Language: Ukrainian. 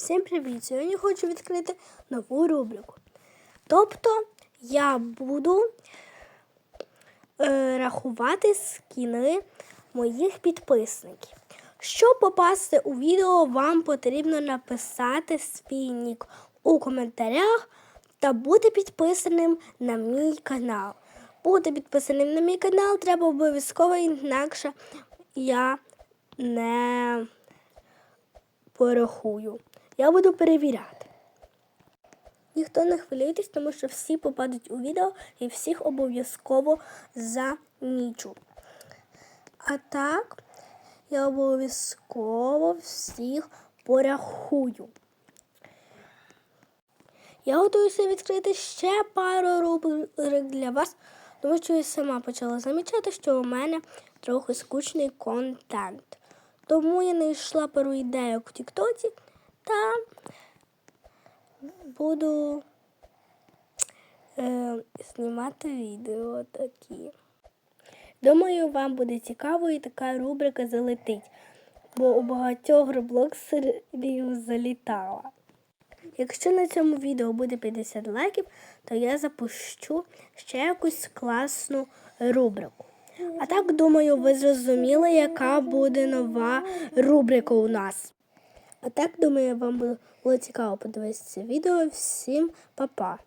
Всім привіт! Сьогодні хочу відкрити нову рубрику. Тобто я буду е, рахувати скіни моїх підписників. Щоб попасти у відео, вам потрібно написати свій нік у коментарях та бути підписаним на мій канал. Бути підписаним на мій канал треба обов'язково, інакше я не порахую. Я буду перевіряти. Ніхто не хвилюйтесь, тому що всі попадуть у відео і всіх обов'язково замічу. А так, я обов'язково всіх порахую. Я готуюся відкрити ще пару рубрик для вас, тому що я сама почала замічати, що у мене трохи скучний контент. Тому я знайшла пару ідейок в Тіктоці та буду е, знімати відео такі. Думаю, вам буде цікаво і така рубрика залетить, бо у багатьох роблоксерів залітала. Якщо на цьому відео буде 50 лайків, то я запущу ще якусь класну рубрику. А так, думаю, ви зрозуміли, яка буде нова рубрика у нас. А так, думаю, вам було цікаво подивитися відео. Всім па-па!